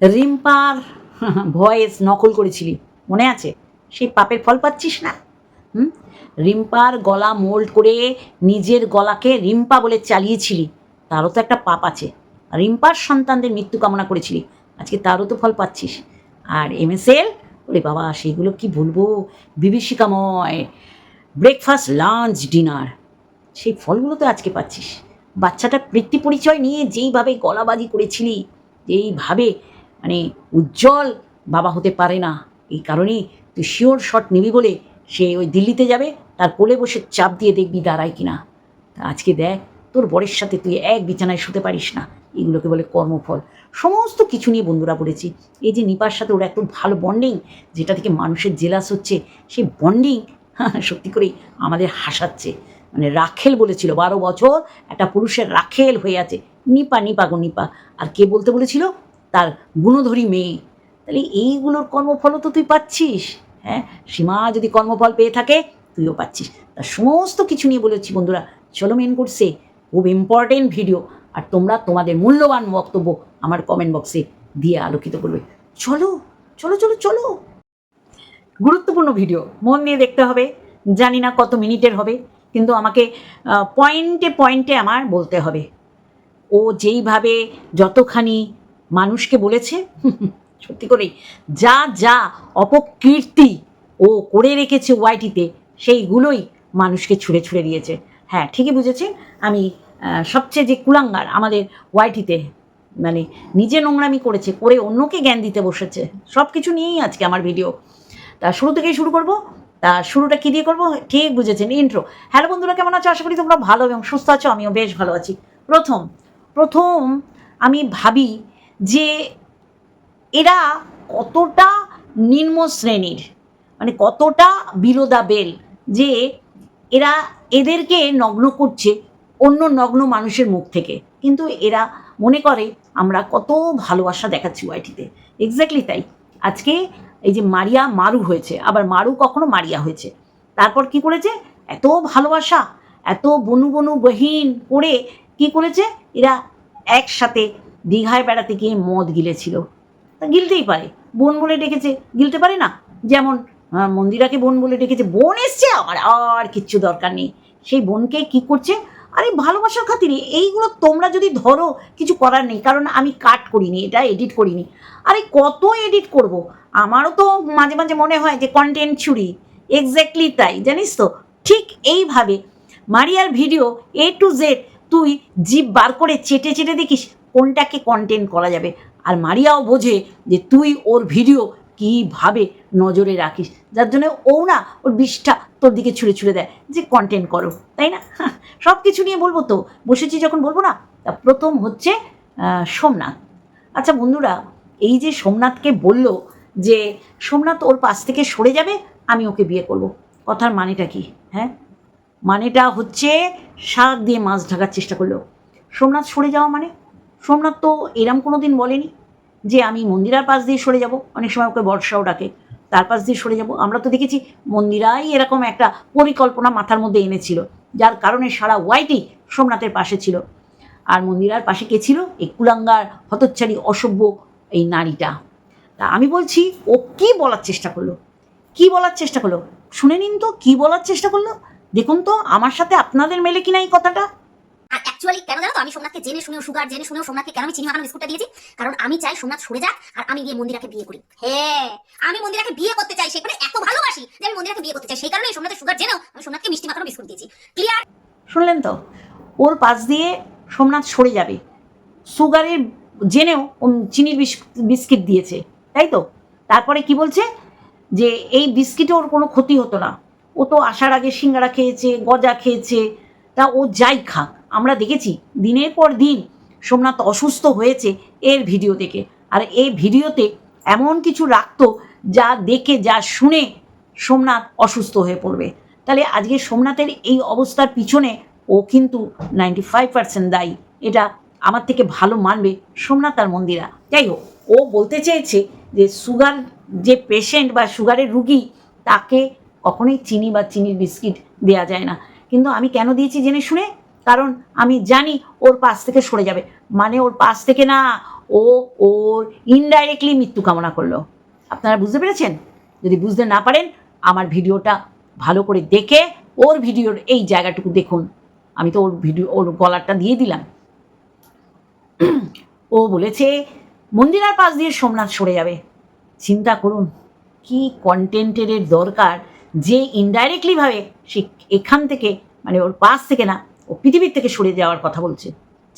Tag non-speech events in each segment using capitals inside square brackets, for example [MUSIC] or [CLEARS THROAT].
রিম্পার voice নকল করেছিলি, মনে আছে? সেই পাপের ফল পাচ্ছিস না? হুম? রিম্পার গলা মোল্ড করে নিজের গলাকে রিম্পা বলে চালিয়েছিলি, তারও তো একটা পাপ আছে। রিম্পার সন্তানদের মৃত্যু কামনা করেছিলি, আজকে তারও তো ফল পাচ্ছিস। আর এম এস এল ওরে বাবা সেইগুলো কি বলব বিভীষিকাময় ব্রেকফাস্ট লাঞ্চ ডিনার সেই ফলগুলো তো আজকে পাচ্ছিস। বাচ্চাটার বৃত্তি পরিচয় নিয়ে যেইভাবে গলাবাজি করেছিলি, যেইভাবে মানে উজ্জ্বল বাবা হতে পারে না। এই কারণেই তুই শিওর শট নিবি বলে সে ওই দিল্লিতে যাবে, তার কোলে বসে চাপ দিয়ে দেখবি দাঁড়ায় কিনা। তা আজকে দেখ, তোর বরের সাথে তুই এক বিছানায় শুতে পারিস না। এগুলোকে বলে কর্মফল। সমস্ত কিছু নিয়ে বন্ধুরা বলেছি, এই যে নিপার সাথে ওর এত ভালো বন্ডিং যেটা থেকে মানুষের জেলাস হচ্ছে, সেই বন্ডিং সত্যি করেই আমাদের হাসাচ্ছে। মানে রাখেল বলেছিল, বারো বছর একটা পুরুষের রাখেল হয়ে আছে। নিপা নিপা গো নিপা। আর কে বলতে বলেছিল? তার গুণধরী মেয়ে। তাহলে এইগুলোর কর্মফলও তো তুই পাচ্ছিস হ্যাঁ? সীমা যদি কর্মফল পেয়ে থাকে, তুইও পাচ্ছিস। তা সমস্ত কিছু নিয়ে বলেছি বন্ধুরা, চলো মেন করছে খুব ইম্পর্টেন্ট ভিডিও আর তোমরা তোমাদের মূল্যবান বক্তব্য আমার কমেন্ট বক্সে দিয়ে আলোকিত করবে। চলো চলো চলো চলো। গুরুত্বপূর্ণ ভিডিও মন দিয়ে দেখতে হবে। জানি না কত মিনিটের হবে, কিন্তু আমাকে পয়েন্টে পয়েন্টে আমার বলতে হবে। ও যেইভাবে যতখানি মানুষকে বলেছে, [LAUGHS] সত্যি করেই, যা যা অপকীর্তি ও করে রেখেছে ওয়াইটিতে, সেইগুলোই মানুষকে ছুঁড়ে ছুঁড়ে দিয়েছে। হ্যাঁ ঠিকই বুঝেছেন, আমি সবচেয়ে যে কুলাঙ্গার আমাদের ওয়াইটিতে মানে নিজে নোংরামি করেছে, করে অন্যকে জ্ঞান দিতে বসেছে সব কিছু নিয়েই আজকে আমার ভিডিও। তা শুরু থেকেই শুরু করব, তা শুরুটা কী দিয়ে করব? ঠিক বুঝেছেন ইন্ট্রো হ্যালো বন্ধুরা, কেমন আছো? আশা করি তোমরা ভালো এবং সুস্থ আছো, আমিও বেশ ভালো আছি। প্রথম প্রথম আমি ভাবি যে এরা কতটা নিম্ন শ্রেণির মানে কতটা বিলো দ্য বেল যে এরা এদেরকে নগ্ন করছে অন্য নগ্ন মানুষের মুখ থেকে। কিন্তু এরা মনে করে, আমরা কত ভালোবাসা দেখাচ্ছি ওয়াইটিতে। এক্স্যাক্টলি তাই। আজকে এই যে মারিয়া মারু হয়েছে, আবার মারু কখনো মারিয়া হয়েছে। তারপর কি করেছে? এত ভালোবাসা, এত বনু বনু বহীন করে কি করেছে? এরা একসাথে দীঘায় বেড়াতে গিয়ে মদ গিলেছিল। গিলতেই পারে। বোন বলে ডেকেছে, গিলতে পারে না? যেমন মন্দিরাকে বোন বলে ডেকেছে, বোন এসছে আমার আর কিচ্ছু দরকার নেই। সেই বোনকে কি করছে? আরে ভালোবাসার খাতিরে এইগুলো তোমরা যদি ধরো, কিছু করার নেই, কারণ আমি কাট করিনি, এটা এডিট করিনি। আরে কত এডিট করব? আমারও তো মাঝে মাঝে মনে হয় যে কন্টেন্ট ছুরি এক্স্যাক্টলি তাই, জানিস তো? ঠিক এইভাবে। মারিয়ার ভিডিও এ টু জেড তুই জিপ বার করে চেটে চেটে দেখিস কোনটাকে কন্টেন্ট করা যাবে? আর মারিয়াও বোঝে যে তুই ওর ভিডিও কীভাবে নজরে রাখিস। যার জন্য ও না ওর বিষটা তোর দিকে ছুঁড়ে ছুঁড়ে দেয় যে কন্টেন্ট করো, তাই না? সব কিছু নিয়ে বলব তো। বসেছি যখন বলব না, তা প্রথম হচ্ছে সোমনাথ। আচ্ছা বন্ধুরা, এই যে সোমনাথকে বলল যে সোমনাথ ওর পাশ থেকে সরে যাবে, আমি ওকে বিয়ে করব। কথার মানেটা কি? হ্যাঁ? মানেটা হচ্ছে শাক দিয়ে মাছ ঢাকার চেষ্টা করল। সোমনাথ সরে যাওয়া মানে? সোমনাথ তো এরম কোনো দিন বলেনি যে আমি মন্দিরার পাশ দিয়ে সরে যাব। অনেক সময় ওকে বর্ষাও ডাকে, তার পাশ দিয়ে সরে যাব। আমরা তো দেখেছি মন্দিরাই এরকম একটা পরিকল্পনা মাথার মধ্যে এনেছিল, যার কারণে সারা ওয়াইটি সোমনাথের পাশে ছিল। আর মন্দিরার পাশে কে ছিল? এই কুলাঙ্গার, হতচ্ছাড়ি, অসভ্য এই নারীটা। তা আমি বলছি, ও কি বলার চেষ্টা করল? কি বলার চেষ্টা করল? শুনে নিন তো, কি বলার চেষ্টা করল? দেখুন তো, আমার সাথে আপনাদের মেলে কিনা এই কথাটা? আর অ্যাকচুয়ালি কেন জানো তো? আমি সোমনাথকে জেনে শুনেও সুগার, জেনে শুনেও সোমনাথকে কেন আমি চিনি মাখানো বিস্কুটটা দিয়েছি। কারণ আমি চাই সোমনাথ সরে যাক আর আমি গিয়ে মন্দিরাকে বিয়ে করি। হ্যাঁ আমি মন্দিরাকে বিয়ে করতে চাই সেখানে এত ভালোবাসি যে আমি মন্দিরাকে বিয়ে করতে চাই। সেই কারণে সোমনাথের সুগার জেনেও আমি সোমনাথকে মিষ্টি মাখানো বিস্কুট দিয়েছি। ক্লিয়ার শুনলেন তো? ওর পাশ দিয়ে সোমনাথ সরে যাবে। সুগারের জেনেও চিনির বিস- বিস্কিট দিয়েছে। তাই তো? তারপরে কি বলছে? যে এই বিস্কিটে ওর কোনো ক্ষতি হতো না। ও তো আসার আগে সিঙ্গারা খেয়েছে, গজা খেয়েছে। তা ও যাই খাক। আমরা দেখেছি দিনের পর দিন সোমনাথ অসুস্থ হয়েছে এর ভিডিও দেখে। আর এই ভিডিওতে এমন কিছু রাখতো যা দেখে, যা শুনে সোমনাথ অসুস্থ হয়ে পড়বে। তাহলে আজকে সোমনাথের এই অবস্থার পিছনে ও কিন্তু নাইনটি ফাইভ পার্সেন্ট দায়ী। এটা আমার থেকে ভালো মানবে সোমনাথ আর মন্দিরা। যাই হোক, ও বলতে চেয়েছে যে সুগার যে পেশেন্ট বা সুগারের রুগী, তাকে কখনোই চিনি বা চিনির বিস্কিট দেওয়া যায় না। কিন্তু আমি কেন দিয়েছি জেনে শুনে? কারণ আমি জানি ওর পাশ থেকে সরে যাবে। মানে ওর পাশ থেকে না, ও ওর ইনডাইরেক্টলি মৃত্যু কামনা করল। আপনারা বুঝতে পেরেছেন? যদি বুঝতে না পারেন, আমার ভিডিওটা ভালো করে দেখে ওর ভিডিওর এই জায়গাটুকু দেখুন। আমি তো ওর ভিডিও, ওর গলারটা দিয়ে দিলাম। ও বলেছে, মন্দিরার পাশ দিয়ে সোমনাথ সরে যাবে। চিন্তা করুন, কি কন্টেন্টের দরকার যে ইনডাইরেক্টলিভাবে সে এখান থেকে মানে ওর পাশ থেকে না ও পৃথিবীর থেকে সরে যাওয়ার কথা বলছে।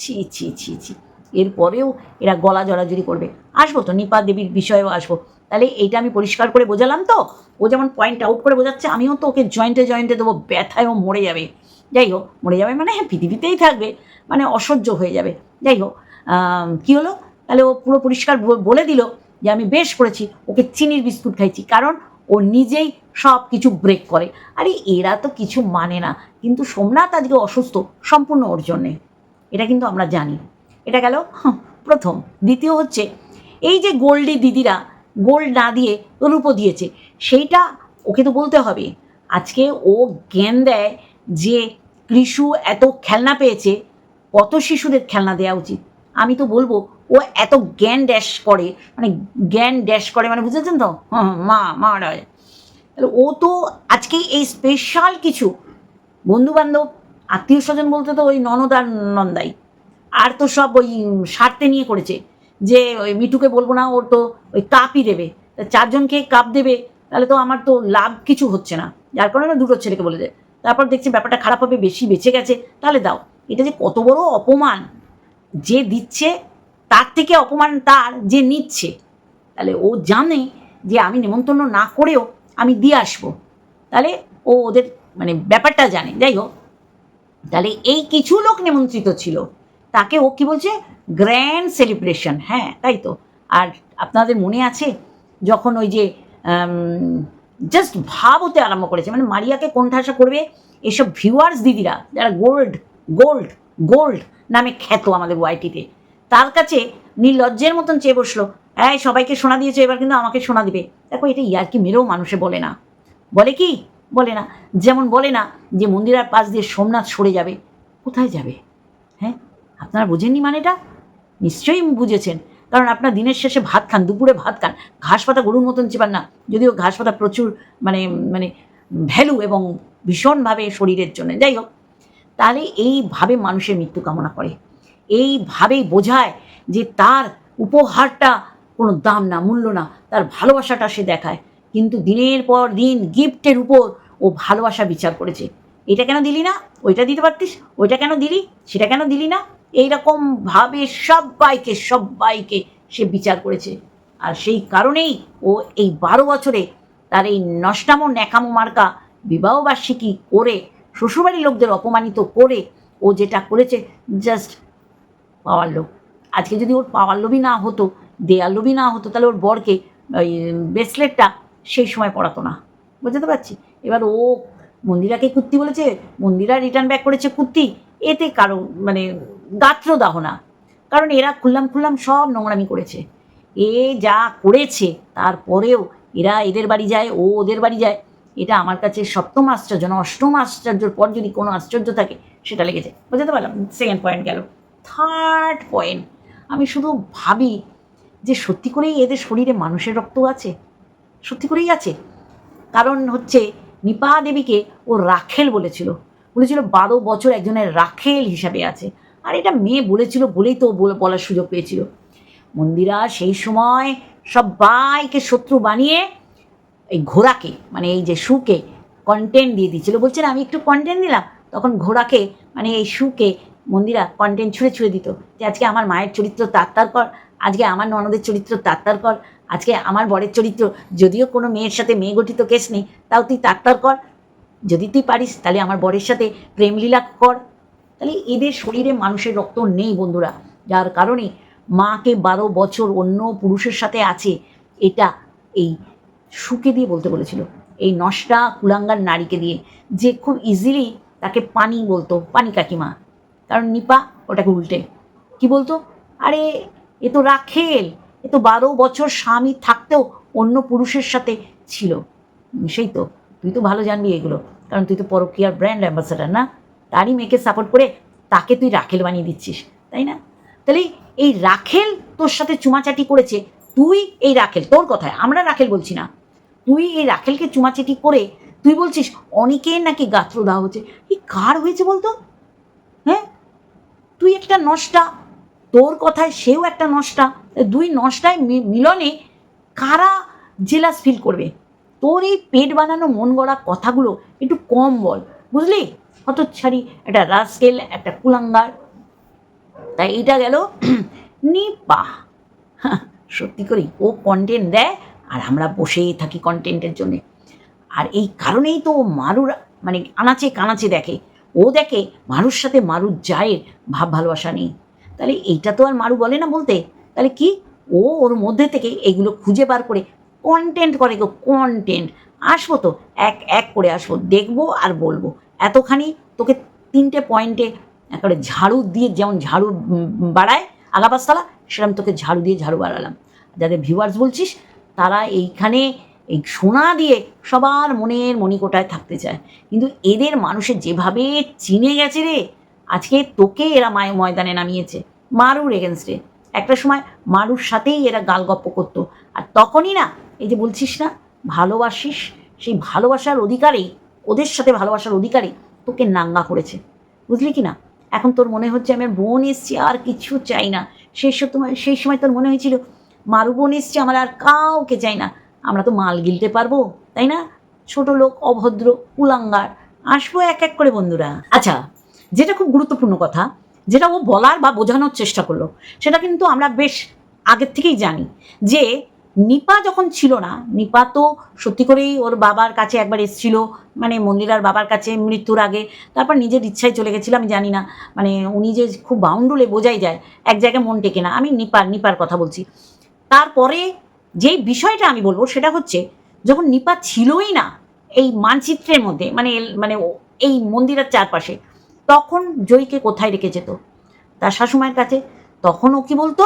ছি ছি ছি ছি। এরপরেও এরা গলা জড়াজড়ি করবে। আসব তো, নিপা দেবীর বিষয়েও আসব। তাহলে এইটা আমি পরিষ্কার করে বোঝালাম তো? ও যেমন পয়েন্ট আউট করে বোঝাচ্ছে, আমিও তো ওকে জয়েন্টে জয়েন্টে দেবো, ব্যথায় ও মরে যাবে। যাই হোক, মরে যাবে মানে হ্যাঁ পৃথিবীতেই থাকবে মানে অসহ্য হয়ে যাবে। যাই হোক কি হলো? তাহলে ও পুরো পরিষ্কার বলে দিল যে আমি বেশ করেছি, ওকে চিনির বিস্কুট খাইছি। কারণ ও নিজেই সব কিছু ব্রেক করে আরে এরা তো কিছু মানে না কিন্তু সোমনাথ আজকে অসুস্থ সম্পূর্ণ ওর জন্যে এটা কিন্তু আমরা জানি এটা গেল প্রথম দ্বিতীয় হচ্ছে এই যে গোল্ডি দিদিরা গোল্ড না দিয়ে রূপো দিয়েছে সেইটা ওকে তো বলতে হবে আজকে ও জ্ঞান দেয় যে কৃষু এত খেলনা পেয়েছে কত শিশুদের খেলনা দেওয়া উচিত আমি তো বলব ও এত জ্ঞান ড্যাশ করে মানে জ্ঞান ড্যাশ করে মানে বুঝেছেন তো হ্যাঁ মা মা রায় তাহলে ও তো আজকে এই স্পেশাল কিছু। বন্ধু বান্ধব আত্মীয় স্বজন বলতে তো ওই ননদ আর নন্দাই। আর তো সব ওই স্বার্থে নিয়ে করেছে যে ওই মিঠুকে বলব না, ওর তো ওই কাপই দেবে। চারজনকে কাপ দেবে, তাহলে তো আমার তো লাভ কিছু হচ্ছে না। যার কারণে দুটো ছেলেকে বলে দেয় তারপর দেখছি ব্যাপারটা খারাপ হবে, বেশি বেঁচে গেছে। তাহলে দাও, এটা যে কত বড় অপমান। যে দিচ্ছে, তার থেকে অপমান তার, যে নিচ্ছে। তাহলে ও জানে যে আমি নেমন্তন্ন না করেও আমি দিয়ে আসব। তাহলে ও ওদের মানে ব্যাপারটা জানে। যাই হোক, তাহলে এই কিছু লোক নিমন্ত্রিত ছিল। তাকে ও কি বলছে? গ্র্যান্ড সেলিব্রেশন হ্যাঁ তাই তো। আর আপনাদের মনে আছে? যখন ওই যে জাস্ট ভাব হতে আরম্ভ করেছে মানে মারিয়াকে কোণঠাসা করবে এসব ভিউয়ার্স দিদিরা, যারা গোল্ড গোল্ড গোল্ড নামে খ্যাত আমাদের ওয়াইটিতে তার কাছে নির্লজ্জের মতন চেয়ে বসল। হ্যাঁ সবাইকে শোনা দিয়েছে, এবার কিন্তু আমাকে শোনা দিবে। দেখো, এটা ইয়ার্কি মেরেও মানুষে বলে না। বলে কি? বলে না। যেমন বলে না যে মন্দিরের পাশ দিয়ে সোমনাথ সরে যাবে, কোথায় যাবে? হ্যাঁ? আপনারা বোঝেননি মানেটা? নিশ্চয়ই বুঝেছেন। কারণ আপনার দিনের শেষে ভাত খান, দুপুরে ভাত খান। ঘাস পাতা গরুর মতন চেপান না। যদিও ঘাস পাতা প্রচুর মানে মানে ভ্যালু এবং ভীষণভাবে শরীরের জন্য। যাই হোক, তাহলে এইভাবে মানুষের মৃত্যু কামনা করে। এইভাবেই বোঝায় যে তার উপহারটা কোনো দাম না, মূল্য না, তার ভালোবাসাটা সে দেখায়। কিন্তু দিনের পর দিন গিফটের উপর ও ভালোবাসা বিচার করেছে। এটা কেন দিলি না? ওইটা দিতে পারতিস? ওইটা কেন দিলি? সেটা কেন দিলি না? এইরকম ভাবে সবাইকে সবাইকে সে বিচার করেছে। আর সেই কারণেই ও এই বারো বছরে তার এই নষ্টামো, ন্যাকামো মার্কা বিবাহবার্ষিকী করে, শ্বশুরবাড়ির লোকদের অপমানিত করে ও যেটা করেছে জাস্ট পাওয়ার লোভ। আজকে যদি ওর পাওয়ার লোভই না হতো দেয়ার লোভই না হতো, তাহলে ওর বরকে, ওই, ব্রেসলেটটা সেই সময় পড়াতো না। বুঝতে পারছি? এবার ও মন্দিরাকে কুর্তি বলেছে, মন্দিরা রিটার্ন ব্যাক করেছে কুর্তি এতে কারও মানে গাত্র দাহ না। কারণ এরা খুললাম খুললাম সব নোংরামি করেছে। এ যা করেছে, তারপরেও এরা এদের বাড়ি যায়, ও ওদের বাড়ি যায়। এটা আমার কাছে সপ্তম আশ্চর্য, না অষ্টম আশ্চর্যর পর যদি কোনো আশ্চর্য থাকে, সেটা লেগেছে। বুঝতে পারলাম? সেকেন্ড পয়েন্ট গেল। থার্ড পয়েন্ট আমি শুধু ভাবি যে সত্যি করেই এদের শরীরে মানুষের রক্ত আছে? সত্যি করেই আছে? কারণ হচ্ছে নিপা দেবীকে ও রাখেল বলেছিল। বলেছিল, বারো বছর একজনের রাখেল হিসাবে আছে। আর এটা মেয়ে বলেছিল বলেই তো বলে- বলার সুযোগ পেয়েছিল। মন্দিরা সেই সময় সবাইকে শত্রু বানিয়ে এই ঘোড়াকে মানে এই যে শুকে কন্টেন্ট দিয়ে দিচ্ছিল বলছে, না, আমি একটু কন্টেন্ট দিলাম তখন ঘোড়াকে মানে এই শুকে মন্দিরা কন্টেন্ট ছুঁড়ে ছুঁড়ে দিত যে, আজকে আমার মায়ের চরিত্র তার কর আজকে আমার ননদের চরিত্র তাত্তার কর আজকে আমার বরের চরিত্র। যদিও কোনো মেয়ের সাথে মেয়ে গঠিত কেস নেই, তাও তুই তাত্তার কর যদি তুই পারিস, তাহলে আমার বরের সাথে প্রেমলীলা কর। তাহলে এদের শরীরে মানুষের রক্ত নেই বন্ধুরা। যার কারণে মাকে বারো বছর অন্য পুরুষের সাথে আছে, এটা এই সুকে দিয়ে বলতে বলেছিল। এই নষ্টা কুলাঙ্গার নারীকে দিয়ে, যে খুব ইজিলি তাকে পানি বলতো, পানি কাকিমা। কারণ নিপা ওটাকে উল্টে। কি বলতো? আরে এ তো রাখেল, এ তো বারো বছর স্বামী থাকতেও অন্য পুরুষের সাথে ছিল। সেই তো, তুই তো ভালো জানবি এগুলো, কারণ তুই তো পরকিয়ার ব্র্যান্ড অ্যাম্বাসাডার না? তারই মেয়েকে সাপোর্ট করে তাকে তুই রাখেল বানিয়ে দিচ্ছিস, তাই না? তাহলে এই রাখেল তোর সাথে চুমাচাটি করেছে, তুই এই রাখেল, তোর কথায়, আমরা রাখেল বলছি না। তুই এই রাখেলকে চুমাচাটি করে তুই বলছিস, অনেকের নাকি গাত্র দেওয়া হচ্ছে এই কার হয়েছে বলতো? হ্যাঁ? তুই একটা নষ্টা তোর কথায় সেও একটা নষ্টা। দুই নষ্টায় মিলনে কারা জেলাস ফিল করবে? তোর এই পেট বানানো মন গড়া কথাগুলো একটু কম বল, বুঝলি? হতচ্ছাড়ি, একটা রাস্কেল, একটা কুলাঙ্গার। তাই এটা গেল [CLEARS THROAT] নিপা সত্যি করি ও কন্টেন্ট দেয় আর আমরা বসেই থাকি কন্টেন্টের জন্যে। আর এই কারণেই তো মারুর মানে আনাচে কানাচে দেখে। ও দেখে মারুর সাথে মারুর জায়ের ভাব ভালোবাসা নেই। তাহলে এইটা তো আর মারু বলে না বলতে। তাহলে কি? ও ওর মধ্যে থেকে এগুলো খুঁজে বার করে কন্টেন্ট করে গো কন্টেন্ট আসব তো, এক এক করে আসব, দেখব আর বলব। এতখানি তোকে তিনটে পয়েন্টে একেবারে ঝাড়ু দিয়ে যেমন ঝাড়ু বাড়ায় আগাপাশতলা সেরকম তোকে ঝাড়ু দিয়ে ঝাড়ু বাড়ালাম। যাদের ভিউয়ার্স বলছিস, তারা এইখানে এই সোনা দিয়ে সবার মনের মণিকোটায় থাকতে চায়। কিন্তু এদের মানুষের যেভাবে চিনে গেছে রে আজকে তোকে এরা মায় ময়দানে নামিয়েছে, মারুর এগেনস্টে একটা সময় মারুর সাথেই এরা গালগপ্প করতো। আর তখনই না, এই যে বলছিস না, ভালোবাসিস, সেই ভালোবাসার অধিকারেই, ওদের সাথে ভালোবাসার অধিকারেই তোকে নাঙ্গা করেছে। বুঝলি কি না? এখন তোর মনে হচ্ছে আমার বোন এসছে, আর কিছু চাই না। সেই সব সময় সেই সময় তোর মনে হয়েছিল, মারু বোন এসছে, আমার আর কাউকে চাই না। আমরা তো মাল গিলতে পারব, তাই না? ছোট লোক, অভদ্র, কুলাঙ্গার। আসব এক এক করে বন্ধুরা। আচ্ছা যেটা খুব গুরুত্বপূর্ণ কথা, যেটা ও বলার বা বোঝানোর চেষ্টা করল, সেটা কিন্তু আমরা বেশ আগের থেকেই জানি যে নিপা যখন ছিল না, নিপা তো সত্যি করেই ওর বাবার কাছে একবার এসেছিল মানে মন্দিরার বাবার কাছে মৃত্যুর আগে, তারপর নিজের ইচ্ছায় চলে গেছিল, আমি জানি না মানে উনি যে খুব বাউন্ডুলে বোঝাই যায়, এক জায়গায় মন টেকে না, আমি নিপার নিপার কথা বলছি। তারপরে যেই বিষয়টা আমি বলব, সেটা হচ্ছে যখন নিপা ছিলই না, এই মানচিত্রের মধ্যে মানে মানে এই মন্দিরের চারপাশে তখন জয়কে কোথায় রেখে যেত? তার শাশুমায়ের কাছে। তখন ও কি বলতো?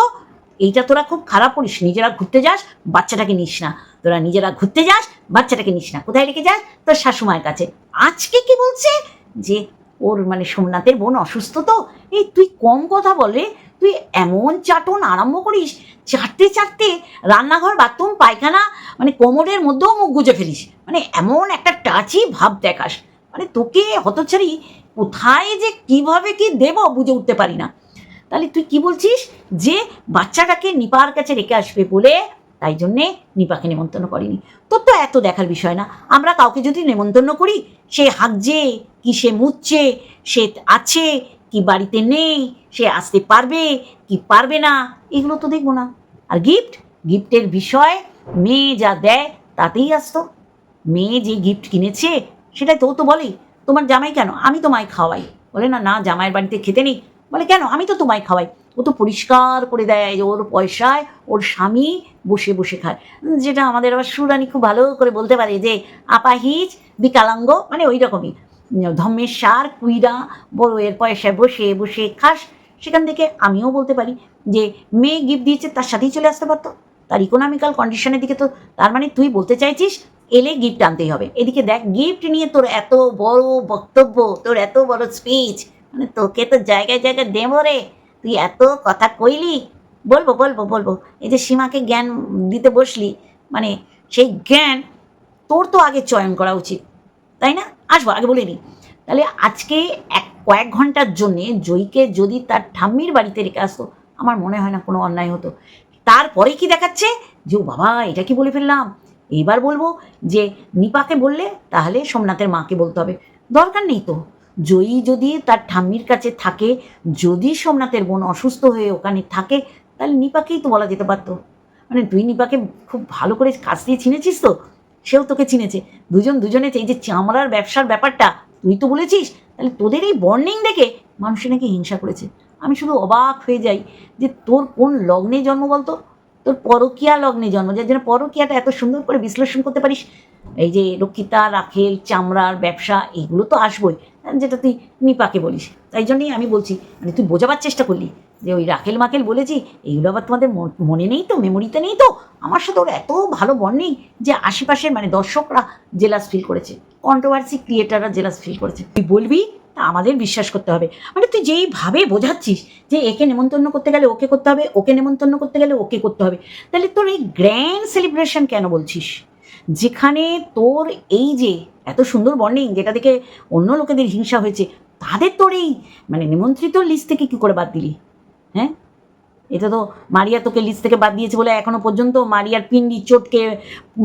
এইটা তোরা খুব খারাপ করিস, নিজেরা ঘুরতে যাস, বাচ্চাটাকে নিস না। তোরা নিজেরা ঘুরতে যাস, বাচ্চাটাকে নিস না। কোথায় রেখে যাস? তোর শাশুমায়ের কাছে। আজকে কি বলছে? যে ওর মানে সোমনাথের বোন অসুস্থ তো। এই তুই কম কথা বলে, তুই এমন চাটন আরম্ভ করিস, চাটতে চাটতে রান্নাঘর, বাথরুম, পায়খানা মানে কোমরের মধ্যেও মুখ গুজে ফেলিস। মানে এমন একটা টাচি ভাব দেখাস। মানে তোকে হতছাড়ি কোথায় যে কীভাবে কি দেব বুঝে উঠতে পারি না। তাহলে তুই কি বলছিস? যে বাচ্চাটাকে নিপার কাছে রেখে আসবে বলে তাই জন্যে নিপাকে নেমন্তন্ন করিনি। তোর তো এত দেখার বিষয় না। আমরা কাউকে যদি নেমন্তন্ন করি, সে হাঁকছে কি সে মুচ্ছে সে আছে কি বাড়িতে নেই, সে আসতে পারবে কি পারবে না, এগুলো তো দেখব না। আর গিফট গিফটের বিষয় মেয়ে যা দেয় তাতেই আসতো। মেয়ে যে গিফট কিনেছে, সেটাই তো তো বলেই তোমার জামাই কেন? আমি তোমায় খাওয়াই। বলে, না না, জামাইয়ের বাড়িতে খেতে নেই। বলে, কেন? আমি তো তোমায় খাওয়াই। ও তো পরিষ্কার করে দেয় ওর পয়সায় ওর স্বামী বসে বসে খায়। যেটা আমাদের আবার সুরানি খুব ভালো করে বলতে পারে যে, আপাহিজ বিকালাঙ্গ। মানে ওই রকমই। ধম্মের সার, কুইরা বড় এর পয়সায় বসে বসে খাস। সেখান থেকে আমিও বলতে পারি যে, মেয়ে গিফট দিয়েছে, তার সাথেই চলে আসতে পারতো। তার ইকোনমিক্যাল কন্ডিশনের দিকে তো তার মানে তুই বলতে চাইছিস, এলে গিফট আনতেই হবে। এদিকে দেখ গিফট নিয়ে তোর এত বড় বক্তব্য, তোর এত বড় স্পিচ মানে তোকে তো জায়গায় জায়গায় দেবো রে। তুই এত কথা কইলি, বলব বলব বলব। এই যে সীমাকে জ্ঞান দিতে বসলি মানে সেই জ্ঞান তোর তো আগে চয়ন করা উচিত, তাই না? আসব, আগে বলে নি। তাহলে আজকে এক, কয়েক ঘণ্টার জন্যে জয়ীকে যদি তার ঠাম্মির বাড়িতে রেখে আসতো, আমার মনে হয় না কোনো অন্যায় হতো। তারপরে কি দেখাচ্ছে? যে, ও বাবা, এটা কি বলে ফেললাম? এবার বলব যে, নিপাকে বললে তাহলে সোমনাথের মাকে বলতে হবে। দরকার নেই তো। জয়ী যদি তার ঠাম্মির কাছে থাকে, যদি সোমনাথের বোন অসুস্থ হয়ে ওখানে থাকে, তাহলে নিপাকেই তো বলা যেতে পারতো। মানে তুই নিপাকে খুব ভালো করে কাছ দিয়ে চিনেছিস তো? সেও তোকে চিনেছে। দুজন দুজনে এই যে চামড়ার ব্যবসার ব্যাপারটা তুই তো বলেছিস, তাহলে তোদের এই বর্নিং দেখে মানুষে নাকি হিংসা করেছে। আমি শুধু অবাক হয়ে যাই যে তোর কোন লগ্নে জন্ম বলতো? তোর পরকিয়া লগ্নে জন্ম। যার জন্য পরকিয়াটা এত সুন্দর করে বিশ্লেষণ করতে পারিস। এই যে রক্ষিতা রাখেল, চামড়ার ব্যবসা, এগুলো তো আসবই, যেটা তুই নিপাকে বলিস। তাই জন্যই আমি বলছি মানে তুই বোঝাবার চেষ্টা করলি যে ওই রাখেল মাকেল বলেছি এইগুলো আবার তোমাদের মনে নেই তো? মেমোরিতে নেই তো? আমার সাথে ওর এত ভালো বন্ডিং যে আশেপাশের মানে দর্শকরা জেলাস ফিল করেছে। কন্ট্রোভার্সি ক্রিয়েটাররা জেলাস ফিল করেছে। তুই বলবি? তা আমাদের বিশ্বাস করতে হবে। মানে তুই যেইভাবে বোঝাচ্ছিস যে একে নেমন্তন্ন করতে গেলে ওকে করতে হবে, ওকে নেমন্তন্ন করতে গেলে ওকে করতে হবে, তাহলে তোর এই গ্র্যান্ড সেলিব্রেশন কেন বলছিস? যেখানে তোর এই যে এত সুন্দর বন্ডিং যেটা দেখে অন্য লোকেদের হিংসা হয়েছে, তাদের তোর এই মানে নিমন্ত্রিত লিস্ট থেকে কী করে বাদ দিলি? হ্যাঁ? এটা তো মারিয়া তোকে লিস্ট থেকে বাদ দিয়েছে বলে এখনও পর্যন্ত মারিয়ার পিন্ডি চটকে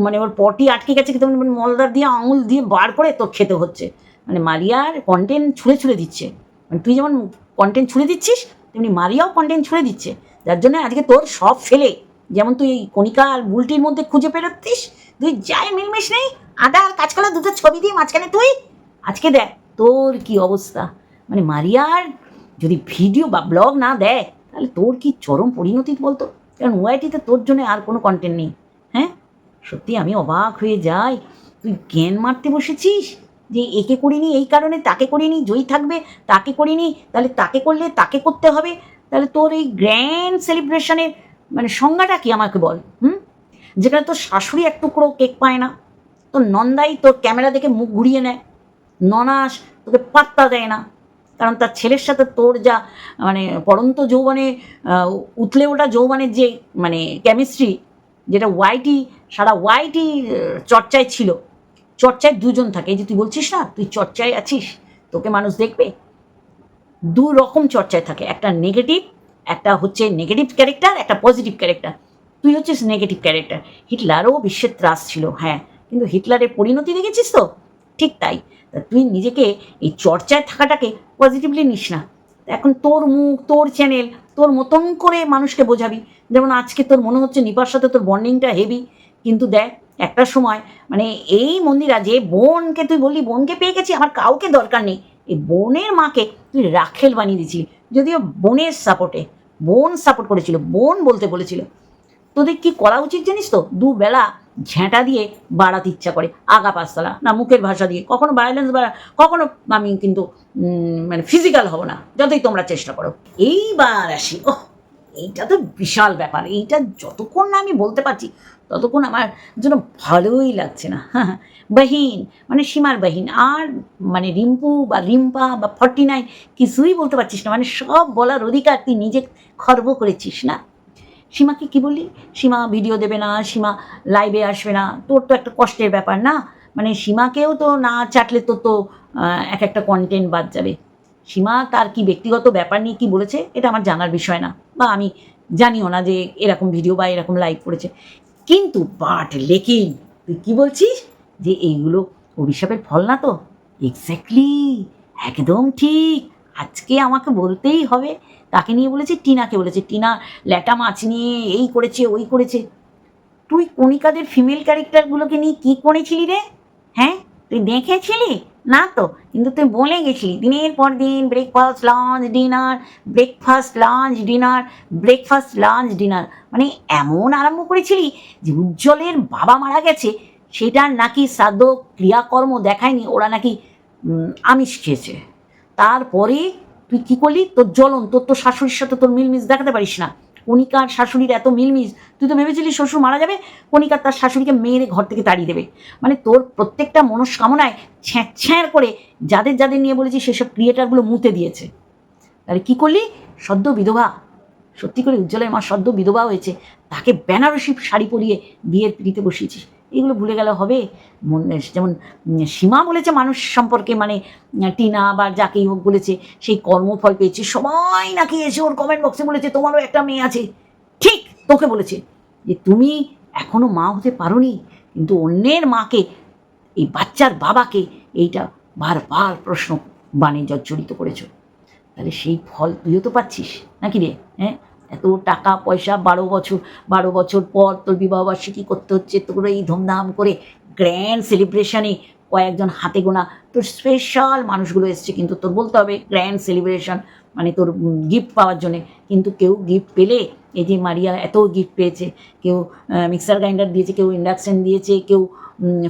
মানে ওর পটি আটকে গেছে কিন্তু মানে মলদার দিয়ে আঙুল দিয়ে বার করে তোর খেতে হচ্ছে। মানে মারিয়ার কন্টেন্ট ছুঁড়ে ছুঁড়ে দিচ্ছে। মানে তুই যেমন কন্টেন্ট ছুঁড়ে দিচ্ছিস, তেমনি মারিয়াও কন্টেন্ট ছুঁড়ে দিচ্ছে। যার জন্য আজকে তোর সব ফেলে। যেমন তুই এই কণিকা আর বুলটির মধ্যে খুঁজে পেরোতিস তুই যাই মিলমিশ নেই, আদা আর কাঁচকলা দুটো ছবি দিয়ে মাঝখানে তুই, আজকে দেখ তোর কি অবস্থা। মানে মারিয়ার যদি ভিডিও বা ব্লগ না দেয় তাহলে তোর কি চরম পরিণতি বলতো? কারণ ওয়াইটিতে তোর জন্য আর কোনো কন্টেন্ট নেই হ্যাঁ? সত্যি আমি অবাক হয়ে যাই। তুই জ্ঞান মারতে বসেছিস? যে একে করিনি এই কারণে, তাকে করিনি, জয়ী থাকবে, তাকে করিনি, তাহলে তাকে করলে তাকে করতে হবে। তাহলে তোর এই গ্র্যান্ড সেলিব্রেশনের মানে সংজ্ঞাটা কি আমাকে বল, হুম? যেখানে তোর শাশুড়ি এক টুকরো কেক পায় না, তোর নন্দাই তোর ক্যামেরা দেখে মুখ ঘুরিয়ে নেয়, ননাস তোকে পাত্তা দেয় না। কারণ তার ছেলের সাথে তোর যা মানে পড়ন্ত যৌবনে উতলে ওঠা যৌবনের যে মানে কেমিস্ট্রি যেটা ওয়াইটি সারা ওয়াইটি চর্চায় ছিল, চর্চায় দুজন থাকে। এই যে তুই বলছিস না, তুই চর্চায় আছিস, তোকে মানুষ দেখবে? দু রকম চর্চায় থাকে। একটা নেগেটিভ একটা হচ্ছে নেগেটিভ ক্যারেক্টার একটা পজিটিভ ক্যারেক্টার তুই হচ্ছিস নেগেটিভ ক্যারেক্টার হিটলারও বিশ্বের ত্রাস ছিল হ্যাঁ। কিন্তু হিটলারের পরিণতি দেখেছিস তো? ঠিক তাই। তুই নিজেকে এই চর্চায় থাকাটাকে পজিটিভলি নিস না। এখন তোর মুখ, তোর চ্যানেল তোর মতন করে মানুষকে বোঝাবি। যেমন আজকে তোর মনে হচ্ছে নিপার সাথে তোর বন্ডিংটা হেভি কিন্তু দেখ, একটা সময় মানে এই মন্দিরা যে বোনকে তুই বললি, বোনকে পেয়ে গেছি, আমার কাউকে দরকার নেই। এই বোনের মাকে তুই রাখেল বানিয়ে দিয়েছিলি, যদিও বোনের সাপোর্টে বোন সাপোর্ট করেছিল, বোন বলতে বলেছিল। তোদের কি করা উচিত জানিস তো? দুবেলা ঝেঁটা দিয়ে বাড়াতে ইচ্ছা করে, আগা পাঁচতলা, না মুখের ভাষা দিয়ে। কখনো ভায়োলেন্স বাড়া কখনো আমি কিন্তু মানে ফিজিক্যাল হব না, যতই তোমরা চেষ্টা করো। এইবার আসি ও এইটা তো বিশাল ব্যাপার। এইটা যতক্ষণ না আমি বলতে পারছি, ততক্ষণ আমার জন্য ভালোই লাগছে না। হ্যাঁ বাহিন মানে সীমার বাহিন। আর মানে রিম্পু বা রিম্পা বা ফর্টি নাইন কিছুই বলতে পারছিস না মানে সব বলার অধিকার তুই নিজে খর্ব করেছিস না। সীমাকে কি বলি সীমা ভিডিও দেবে না, সীমা লাইভে আসবে না। তোর তো একটা কষ্টের ব্যাপার না? মানে সীমাকেও তো না চাটলে তোর তো এক একটা কন্টেন্ট বাদ যাবে। সীমা তার কি ব্যক্তিগত ব্যাপার নিয়ে কি বলেছে, এটা আমার জানার বিষয় না। বা আমি জানিও না যে এরকম ভিডিও বা এরকম লাইভ করেছে। কিন্তু বাট লেকিন, তুই কি বলছিস? যে এইগুলো অভিশাপের ফল না তো? এক্স্যাক্টলি একদম ঠিক। আজকে আমাকে বলতেই হবে তাকে নিয়ে বলেছে, টিনাকে বলেছে, টিনা ল্যাটা মাছ নিয়ে এই করেছে, ওই করেছে। তুই কণিকাদের ফিমেল ক্যারেক্টারগুলোকে নিয়ে কী করেছিলি রে? হ্যাঁ? তুই দেখেছিলি? না তো। কিন্তু তুই বলে গেছিলি, দিনের পর দিন breakfast lunch dinner breakfast lunch dinner breakfast lunch dinner মানে এমন আরম্ভ করেছিলি যে উজ্জ্বলের বাবা মারা গেছে, সেটার নাকি শ্রাদ্ধ ক্রিয়াকর্ম দেখায়নি, ওরা নাকি আমিষ খেয়েছে। তারপরে তুই কী করলি? তোর জ্বলন, তোর তো শাশুড়ির সাথে তোর মিলমিশ দেখাতে পারিস না। কণিকার শাশুড়ির এত মিলমিশ, তুই তো ভেবেছিলি শ্বশুর মারা যাবে কণিকার তার শাশুড়িকে মেরে ঘর থেকে তাড়িয়ে দেবে। মানে তোর প্রত্যেকটা মনস্কামনায় ছ্যাঁ ছ্যাঁ করে যাদের যাদের নিয়ে বলেছি সেসব ক্রিয়েটারগুলো মুতে দিয়েছে। তাহলে কী করলি? সদ্য বিধবা, সত্যি করে উজ্জ্বলের মা সদ্য বিধবা হয়েছে, তাকে বেনারসি শাড়ি পরিয়ে বিয়ের পিড়িতে বসিয়েছিস। এগুলো ভুলে গেলে হবে। যেমন সীমা বলেছে মানুষ সম্পর্কে মানে টিনা বা যাকেই হোক বলেছে, সেই কর্মফল পেয়েছে। সবাই নাকি এসে ওর কমেন্ট বক্সে বলেছে, তোমারও একটা মেয়ে আছে। ঠিক তোকে বলেছে। যে তুমি এখনও মা হতে পারোনি, কিন্তু অন্যের মাকে, এই বাচ্চার বাবাকে এইটা বারবার প্রশ্ন বাণে জর্জরিত করেছ। তাহলে সেই ফল তুইও তো পাচ্ছিস, নাকি রে? হ্যাঁ? এত টাকা পয়সা, বারো বছর বারো বছর পর তোর বিবাহবার্ষিকী করতে হচ্ছে? তোর এই ধুমধাম করে গ্র্যান্ড সেলিব্রেশনে কয়েকজন হাতে গোনা তোর স্পেশাল মানুষগুলো এসছে কিন্তু তোর বলতে হবে গ্র্যান্ড সেলিব্রেশন মানে তোর গিফট পাওয়ার জন্যে। কিন্তু কেউ গিফট পেলে, এই যে মারিয়া এত গিফট পেয়েছে, কেউ মিক্সার গ্রাইন্ডার দিয়েছে, কেউ ইন্ডাকশান দিয়েছে, কেউ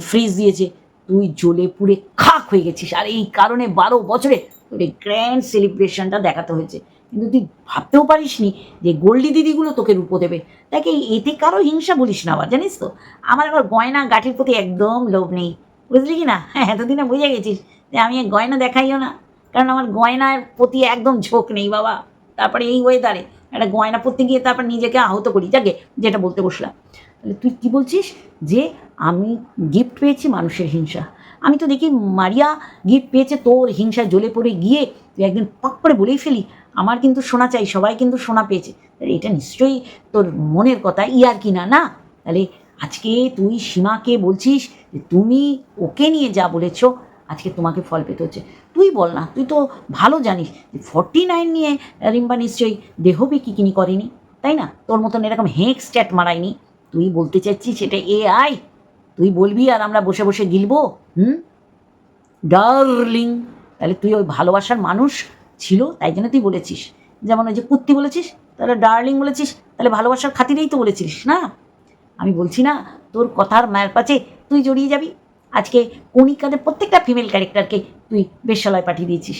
ফ্রিজ দিয়েছে, তুই জ্বলে পুড়ে খাক হয়ে গেছিস। আর এই কারণে বারো বছরে তোর এই গ্র্যান্ড সেলিব্রেশনটা দেখাতে হয়েছে। কিন্তু তুই ভাবতেও পারিস নি যে গোল্ডি দিদিগুলো তোকে রূপো দেবে? তাকে এতে কারও হিংসা বলিস না আবার, জানিস তো? আমার আবার গয়না গাঠির প্রতি একদম লোভ নেই। বুঝলি কি না? হ্যাঁ এতদিনে বুঝে গেছিস যে আমি গয়না দেখাইও না। কারণ আমার গয়নার প্রতি একদম ঝোঁক নেই বাবা। তারপরে এই ওয়েদারে একটা গয়না পরতে গিয়ে তারপর নিজেকে আহত করি। যাকে যেটা বলতে বসলাম। তাহলে তুই কি বলছিস? যে আমি গিফট পেয়েছি মানুষের হিংসা। আমি তো দেখি মারিয়া গিফট পেয়েছে তোর হিংসা জ্বলে পড়ে গিয়ে তুই একদিন পাক করে বলেই ফেলি। আমার কিন্তু শোনা চাই, সবাই কিন্তু শোনা পেয়েছে। এটা নিশ্চয়ই তোর মনের কথা, ইয়ার কি না? না তাহলে আজকে তুই সীমাকে বলছিস যে তুমি ওকে নিয়ে যা বলেছ, আজকে তোমাকে ফল পেতে হচ্ছে। তুই বল না, তুই তো ভালো জানিস ফর্টি নাইন নিয়ে রিম্বা নিশ্চয়ই দেহ বিকিনি করেনি, তাই না? তোর মতন এরকম হেঁক স্ট্যাট মারায়নি। তুই বলতে চাইছিস সেটা এ আই তুই বলবি আর আমরা বসে বসে গিলবো, হুম? ডার্লিং তাহলে তুই ওই ভালোবাসার মানুষ ছিল, তাই জন্য তুই বলেছিস। যেমন ওই যে কুত্তি বলেছিস, তাহলে ডার্লিং বলেছিস, তাহলে ভালোবাসার খাতিরেই তো বলেছিস না? আমি বলছি না, তোর কথার মায়ের পাচে তুই জড়িয়ে যাবি। আজকে কণিকাদের প্রত্যেকটা ফিমেল ক্যারেক্টারকে তুই বেশ্যালয় পাঠিয়ে দিয়েছিস।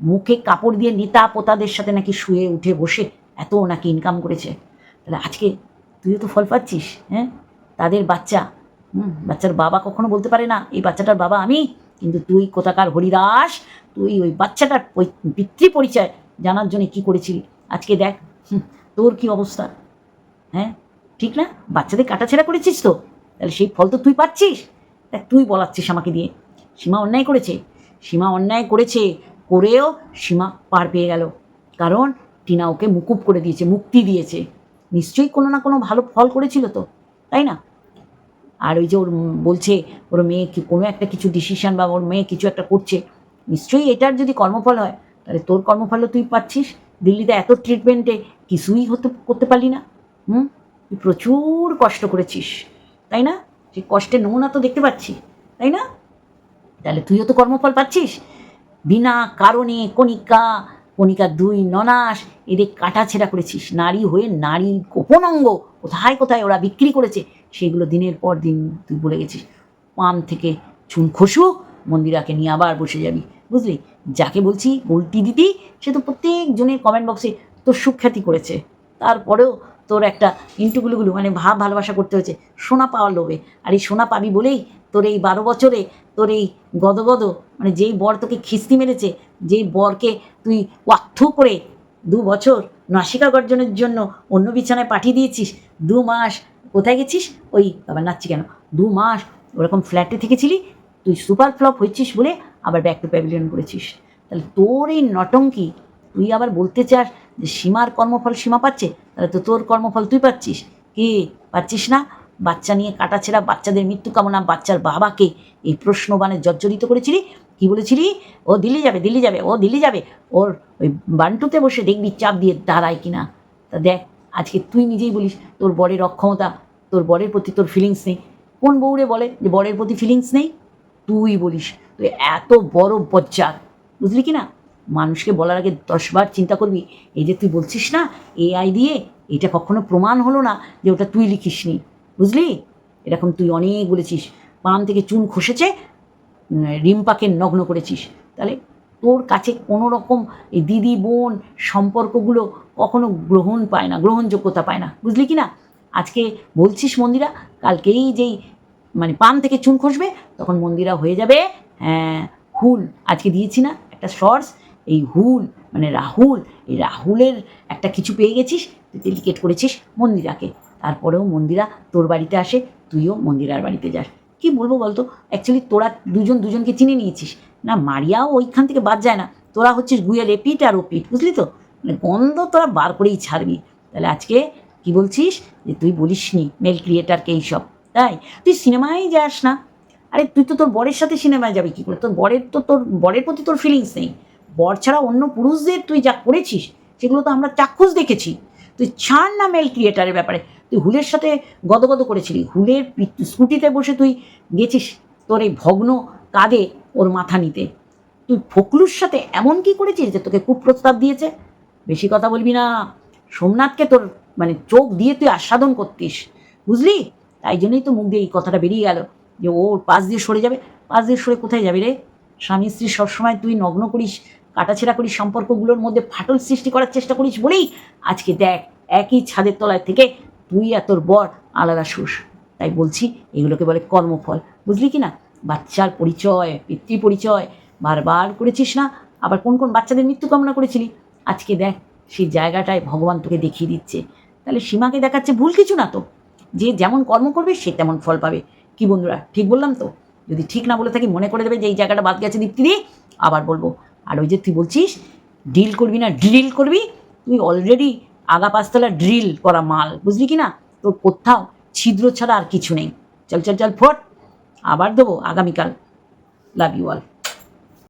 মুখে কাপড় দিয়ে নেতা পোতাদের সাথে নাকি শুয়ে উঠে বসে এত নাকি ইনকাম করেছে। তাহলে আজকে তুইও তো ফল পাচ্ছিস হ্যাঁ? তাদের বাচ্চা, হুম, বাচ্চার বাবা কখনো বলতে পারে না, এই বাচ্চাটার বাবা আমি? কিন্তু তুই কোথাকার হরিদাস? তুই ওই বাচ্চাটার পিতৃ পরিচয় জানার জন্য কি করেছিলি? আজকে দেখ তোর কি অবস্থা? হ্যাঁ? ঠিক না? বাচ্চাদের কাটাছেড়া করেছিস তো? তাহলে সেই ফল তো তুই পাচ্ছিস। দেখ, তুই বলাচ্ছিস আমাকে দিয়ে। সীমা অন্যায় করেছে। সীমা অন্যায় করেছে করেও সীমা পার পেয়ে গেল। কারণ টিনা ওকে মুকুব করে দিয়েছে, মুক্তি দিয়েছে। নিশ্চয়ই কোনো না কোনো ভালো ফল করেছিল তো, তাই না? আর ওই যে ওর বলছে, ওর মেয়ে কি কোনো একটা কিছু ডিসিশন বা ওর মেয়ে কিছু একটা করছে, নিশ্চয়ই এটার যদি কর্মফল হয়, তাহলে তোর কর্মফলও তুই পাচ্ছিস। দিল্লিতে এত ট্রিটমেন্টে কিছুই হতে, করতে পারলি না। হুম? তুই প্রচুর কষ্ট করেছিস, তাই না? সেই কষ্টের নমুনা তো দেখতে পাচ্ছি, তাই না? তাহলে তুইও তো কর্মফল পাচ্ছিস। বিনা কারণে কণিকা কণিকা দুই ননাস, এদের কাটাছেড়া করেছিস। নারী হয়ে নারী গোপন অঙ্গ কোথায় কোথায় ওরা বিক্রি করেছে? সেগুলো দিনের পর দিন তুই বলে গেছিস। পাম থেকে চুন খসু, মন্দিরাকে নিয়ে আবার বসে যাবি। বুঝলি? যাকে বলছি উল্টি দিতি, সে তো প্রত্যেকজনের কমেন্ট বক্সে তোর সুখ্যাতি করেছে। তারপরেও তোর একটা ইন্টুগুলোগুলো মানে ভাব ভালোবাসা করতে হয়েছে। সোনা পাওয়ার লোভে। আর এই সোনা পাবি বলেই তোর এই বারো বছরে তোর এই গদগদ মানে যেই বর তোকে খিস্তি মেরেছে, যেই বরকে তুই ওয়াক্থু করে দু বছর নাসিকা গর্জনের জন্য অন্য বিছানায় পাঠিয়ে দিয়েছিস, দু মাস কোথায় গেছিস? ওই আবার নাচছি কেন? দু মাস ওরকম ফ্ল্যাটে থেকেছিলি, তুই সুপার ফ্লপ হচ্ছিস বলে আবার ব্যাক টু প্যাভিলিয়ন করেছিস। তাহলে তোর এই নটঙ্কি, তুই আবার বলতে চাস যে সীমার কর্মফল সীমা পাচ্ছে? তাহলে তো তোর কর্মফল তুই পাচ্ছিস। কি? পাচ্ছিস না? বাচ্চা নিয়ে কাটা কাটাছেড়া বাচ্চাদের মৃত্যু কামনা বাচ্চার বাবাকে এই প্রশ্নবাণে জর্জরিত করেছিলি? কি বলেছিলি? ও দিল্লি যাবে দিল্লি যাবে, ও দিল্লি যাবে। ওর ওই বান্টুতে বসে দেখবি চাপ দিয়ে দাঁড়ায় কিনা। তা দেখ আজকে তুই নিজেই বলিস, তোর বরের অক্ষমতা, তোর বরের প্রতি তোর ফিলিংস নেই। কোন বউরে বলে যে বরের প্রতি ফিলিংস নেই? তুই বলিস। তুই এত বড় বজ্জাত, বুঝলি কি না? মানুষকে বলার আগে দশবার চিন্তা করবি, এই যে তুই বলছিস না এআই দিয়ে এটা কখনো প্রমাণ হলো না যে ওটা তুই লিখিসনি, বুঝলি? এরকম তুই অনেক বলেছিস পাম থেকে চুন খসেছে রিম্পাকে নগ্ন করেছিস। তাহলে তোর কাছে কোনো রকম এই দিদি, বোন সম্পর্কগুলো কখনো গ্রহণ পায় না, গ্রহণযোগ্যতা পায় না। বুঝলি কি না? আজকে বলছিস মন্দিরা, কালকেই যেই মানে পান থেকে চুন খসবে, তখন মন্দিরা হয়ে যাবে হ্যাঁ হুল। আজকে দিয়েছি না, একটা শর্টস এই হুল মানে রাহুল, এই রাহুলের একটা কিছু পেয়ে গেছিস, তুই ডেলিকেট করেছিস মন্দিরাকে। তারপরেও মন্দিরা তোর বাড়িতে আসে, তুইও মন্দিরার বাড়িতে যাস। কি বলব বলতো? অ্যাকচুয়ালি তোরা দুজন দুজনকে চিনে নিয়েছিস। না, মারিয়াও ওইখান থেকে বাদ যায় না। তোরা হচ্ছিস গুয়েল এপিট আর ওপিট বুঝলি তো? মানে গন্ধ তোরা বার করেই ছাড়বি। তাহলে আজকে কি বলছিস? যে তুই বলিসনি মেল ক্রিয়েটারকে এইসব। তাই? তুই সিনেমায় যাস না। আরে তুই তো তোর বরের সাথে সিনেমায় যাবি কী করে? তোর বরের তো তোর, বরের প্রতি তোর ফিলিংস নেই। বর ছাড়া অন্য পুরুষদের তুই যা করেছিস, সেগুলো তো আমরা চাক্ষুষ দেখেছি। তুই ছাড় না মেল ক্রিয়েটারের ব্যাপারে। তুই হুলের সাথে গদগদ করেছিলি। হুলের স্কুটিতে বসে তুই গেছিস তোর এই ভগ্ন কাঁধে ওর মাথা নিতে। তুই ফকলুর সাথে এমন কি করেছিস যে তোকে খুব প্রস্তাব দিয়েছে? বেশি কথা বলবি না। সোমনাথকে তোর মানে চোখ দিয়ে তুই আস্বাদন করতিস। বুঝলি? তাই জন্যই তো মুখ দিয়ে এই কথাটা বেরিয়ে গেল যে ওর পাশ দিয়ে সরে যাবে। পাশ দিয়ে সরে কোথায় যাবে রে? স্বামী স্ত্রী সবসময় তুই নগ্ন করিস, কাটাছেড়া করিস, সম্পর্কগুলোর মধ্যে ফাটল সৃষ্টি করার চেষ্টা করিস বলেই আজকে দেখ একই ছাদের তলায় থেকে তুই আর তোর বর আলাদা শুস তাই বলছি, এগুলোকে বলে কর্মফল। বুঝলি কি না? বাচ্চার পরিচয়, পিতৃ পরিচয়, বারবার করেছিস না? আবার কোন কোন বাচ্চাদের মৃত্যু কামনা করেছিলি? আজকে দেখ, সেই জায়গাটায় ভগবান তোকে দেখিয়ে দিচ্ছে। তাহলে সীমাকে দেখাচ্ছে ভুল কিছু না তো? যে যেমন কর্ম করবে, সে তেমন ফল পাবে। কি বন্ধুরা, ঠিক বললাম তো? যদি ঠিক না বলে থাকি, মনে করে দেবে যে এই জায়গাটা বাদ গেছে দীপ্তি দিয়ে আবার বলব, আর ওই যে তুই বলছিস, ডিল করবি না, ডিল করবি? তুই অলরেডি আগা পাঁচতলা ড্রিল করা মাল, বুঝলি কি না তোর কোথাও ছিদ্র ছাড়া আর কিছু নেই। চল চল চল, ফট, আবার দেবো আগামীকাল। Love you all